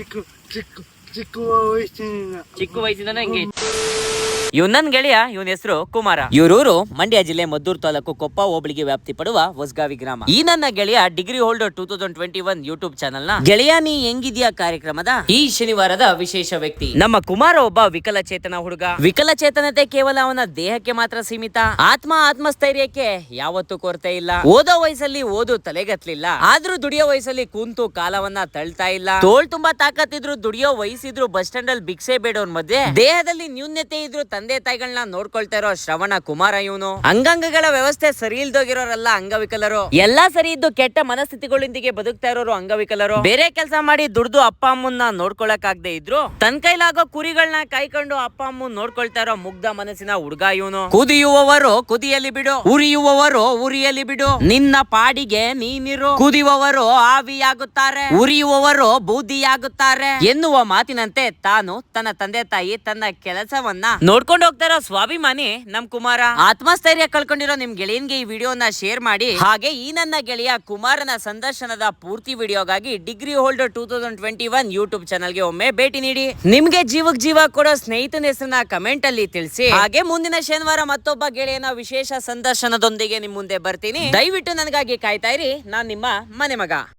チく、ちく、ちくしいな。いな、んけ。ಇವ್ ನನ್ ಗೆಳೆಯ ಇವನ್ ಹೆಸರು ಕುಮಾರ. ಇವರೂರು ಮಂಡ್ಯ ಜಿಲ್ಲೆ ಮದ್ದೂರು ತಾಲೂಕು ಕೊಪ್ಪ ಹೋಬಳಿಗೆ ವ್ಯಾಪ್ತಿ ಪಡುವ ಹೊಸಗಾವಿ ಗ್ರಾಮ. ಈ ನನ್ನ ಗೆಳೆಯ degree holder two thousand twenty one YouTube ಚಾನಲ್ನ. ಗೆಳೆಯ ನೀ ಹೆಂಗಿದ್ಯಾ ಕಾರ್ಯಕ್ರಮದ? ಈ ಶನಿವಾರದ ವಿಶೇಷ ವ್ಯಕ್ತಿ. ನಮ್ಮ ಕುಮಾರ ಒಬ್ಬ ವಿಕಲಚೇತನ ಹುಡುಗ. ವಿಕಲಚೇತನತೆ ಕೇವಲ ಅವನ ದೇಹಕ್ಕೆ ಮಾತ್ರ ಸೀಮಿತ. ಆತ್ಮ ಆತ್ಮಸ್ಥೈರ್ಯಕ್ಕೆ ಯಾವತ್ತೂ ಕೊರತೆ ಇಲ್ಲ. ಓದೋ ವಯಸ್ಸಲ್ಲಿ ಓದು ತಲೆಗತ್ಲಿಲ್ಲ. ಆದ್ರೂ ದುಡಿಯೋ ವಯಸ್ಸಲ್ಲಿ ಕುಂತು ಕಾಲವನ್ನ ತಳ್ತಾ ಇಲ್ಲ. ತೋಳ್ ತುಂಬಾ ತಾಕತ್ತಿದ್ರು ದುಡಿಯೋ ವಯಸ್ಸಿದ್ರು ಬಸ್ ಸ್ಟ್ಯಾಂಡ್ ಅಲ್ಲಿ ಭಿಕ್ಷೆ ಬೇಡೋನ್ ಮಧ್ಯೆ. ದೇಹದಲ್ಲಿ ನ್ಯೂನ್ಯತೆ ಇದ್ರು ತಂದೆ ತಾಯಿಗಳನ್ನ ನೋಡ್ಕೊಳ್ತಾ ಇರೋ ಶ್ರವಣ ಕುಮಾರ ಇವನು. ಅಂಗಾಂಗಗಳ ವ್ಯವಸ್ಥೆ ಸರಿ ಇಲ್ದೋಗಿರೋರೆಲ್ಲ ಅಂಗವಿಕಲರು. ಎಲ್ಲಾ ಸರಿ ಇದ್ದು ಕೆಟ್ಟ ಮನಸ್ಥಿತಿಗಳೊಂದಿಗೆ ಬದುಕ್ತಾ ಇರೋರು ಅಂಗವಿಕಲರು. ಬೇರೆ ಕೆಲಸ ಮಾಡಿ ದುಡ್ದು ಅಪ್ಪ ಅಮ್ಮನ್ನ ನೋಡ್ಕೊಳಕ್ ಆಗದೆ ಇದ್ರು, ತನ್ ಕೈಲಾಗೋ ಕುರಿಗಳನ್ನ ಕಾಯ್ಕೊಂಡು ಅಪ್ಪ ಅಮ್ಮ ನೋಡ್ಕೊಳ್ತಾ ಇರೋ ಮುಗ್ಧ ಮನಸ್ಸಿನ ಹುಡುಗ ಇವನು. ಕುದಿಯುವವರು ಕುದಿಯಲ್ಲಿ ಬಿಡು, ಉರಿಯುವವರು ಉರಿಯಲ್ಲಿ ಬಿಡು. ನಿನ್ನ ಪಾಡಿಗೆ ನೀನಿರು. ಕುದಿಯುವವರು ಆವಿಯಾಗುತ್ತಾರೆ, ಉರಿಯುವವರು ಬೂದಿಯಾಗುತ್ತಾರೆ ಎನ್ನುವ ಮಾತಿನಂತೆ ತಾನು ತನ್ನ ತಂದೆ ತಾಯಿ ತನ್ನ ಕೆಲಸವನ್ನ ನೋಡ್ಕೊಂಡು ಹೋಗ್ತಾ ಇರೋ ಸ್ವಾಭಿಮಾನಿ, ನಮ್ ಕುಮಾರ. ಆತ್ಮಸ್ಥೈರ್ಯ ಕಳ್ಕೊಂಡಿರೋ ನಿಮ್ ಗೆಳೆಯನ್ಗೆ ಈ ವಿಡಿಯೋನ ಶೇರ್ ಮಾಡಿ. ಹಾಗೆ ಈ ನನ್ನ ಗೆಳೆಯ ಕುಮಾರನ ಸಂದರ್ಶನದ ಪೂರ್ತಿ ವಿಡಿಯೋಗಾಗಿ degree holder two thousand twenty one YouTube ಚಾನಲ್ಗೆ ಒಮ್ಮೆ ಭೇಟಿ ನೀಡಿ. ನಿಮ್ಗೆ ಜೀವಕ್ ಜೀವ ಕೊಡೋ ಸ್ನೇಹಿತನ ಹೆಸರನ್ನ ಕಮೆಂಟ್ ಅಲ್ಲಿ ತಿಳಿಸಿ. ಹಾಗೆ ಮುಂದಿನ ಶನಿವಾರ ಮತ್ತೊಬ್ಬ ಗೆಳೆಯನ ವಿಶೇಷ ಸಂದರ್ಶನದೊಂದಿಗೆ ನಿಮ್ ಮುಂದೆ ಬರ್ತೀನಿ. ದಯವಿಟ್ಟು ನನಗಾಗಿ ಕಾಯ್ತಾ ಇರಿ. ನಾನ್ ನಿಮ್ಮ ಮನೆ ಮಗ.